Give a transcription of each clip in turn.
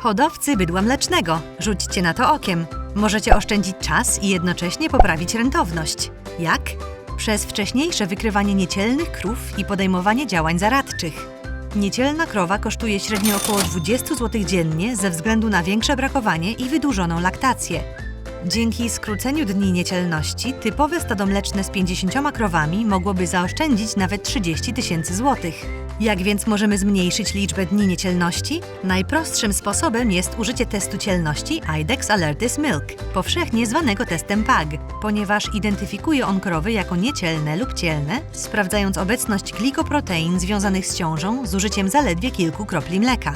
Hodowcy bydła mlecznego. Rzućcie na to okiem. Możecie oszczędzić czas i jednocześnie poprawić rentowność. Jak? Przez wcześniejsze wykrywanie niecielnych krów i podejmowanie działań zaradczych. Niecielna krowa kosztuje średnio około 20 zł dziennie ze względu na większe brakowanie i wydłużoną laktację. Dzięki skróceniu dni niecielności typowe stado mleczne z 50 krowami mogłoby zaoszczędzić nawet 30 tysięcy złotych. Jak więc możemy zmniejszyć liczbę dni niecielności? Najprostszym sposobem jest użycie testu cielności IDEX Alertys Milk, powszechnie zwanego testem PAG, ponieważ identyfikuje on krowy jako niecielne lub cielne, sprawdzając obecność glikoprotein związanych z ciążą z użyciem zaledwie kilku kropli mleka.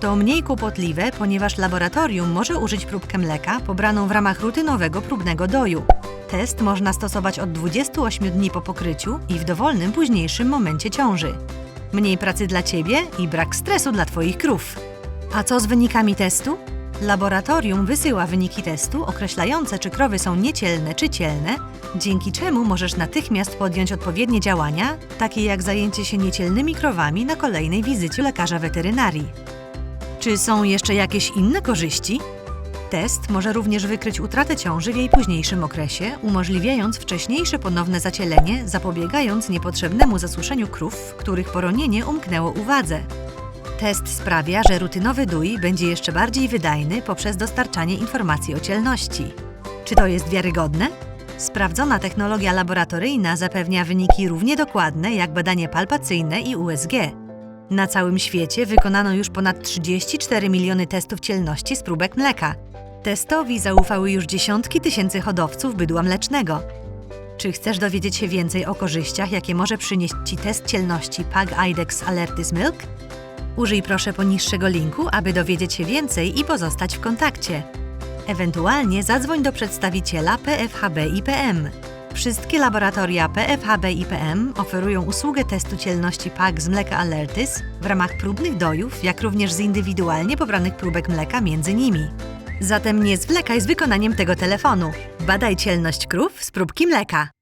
To mniej kłopotliwe, ponieważ laboratorium może użyć próbkę mleka pobraną w ramach rutynowego próbnego doju. Test można stosować od 28 dni po pokryciu i w dowolnym późniejszym momencie ciąży. Mniej pracy dla Ciebie i brak stresu dla Twoich krów. A co z wynikami testu? Laboratorium wysyła wyniki testu określające, czy krowy są niecielne czy cielne, dzięki czemu możesz natychmiast podjąć odpowiednie działania, takie jak zajęcie się niecielnymi krowami na kolejnej wizycie lekarza weterynarii. Czy są jeszcze jakieś inne korzyści? Test może również wykryć utratę ciąży w jej późniejszym okresie, umożliwiając wcześniejsze ponowne zacielenie, zapobiegając niepotrzebnemu zasuszeniu krów, których poronienie umknęło uwadze. Test sprawia, że rutynowy dój będzie jeszcze bardziej wydajny poprzez dostarczanie informacji o cielności. Czy to jest wiarygodne? Sprawdzona technologia laboratoryjna zapewnia wyniki równie dokładne jak badanie palpacyjne i USG. Na całym świecie wykonano już ponad 34 miliony testów cielności z próbek mleka. Testowi zaufały już dziesiątki tysięcy hodowców bydła mlecznego. Czy chcesz dowiedzieć się więcej o korzyściach, jakie może przynieść Ci test cielności PAG IDEX Alertys Milk? Użyj proszę poniższego linku, aby dowiedzieć się więcej i pozostać w kontakcie. Ewentualnie zadzwoń do przedstawiciela PFHB IPM. Wszystkie laboratoria PFHB IPM oferują usługę testu cielności PAG z mleka Alertys w ramach próbnych dojów, jak również z indywidualnie pobranych próbek mleka między nimi. Zatem nie zwlekaj z wykonaniem tego telefonu. Badaj cielność krów z próbki mleka.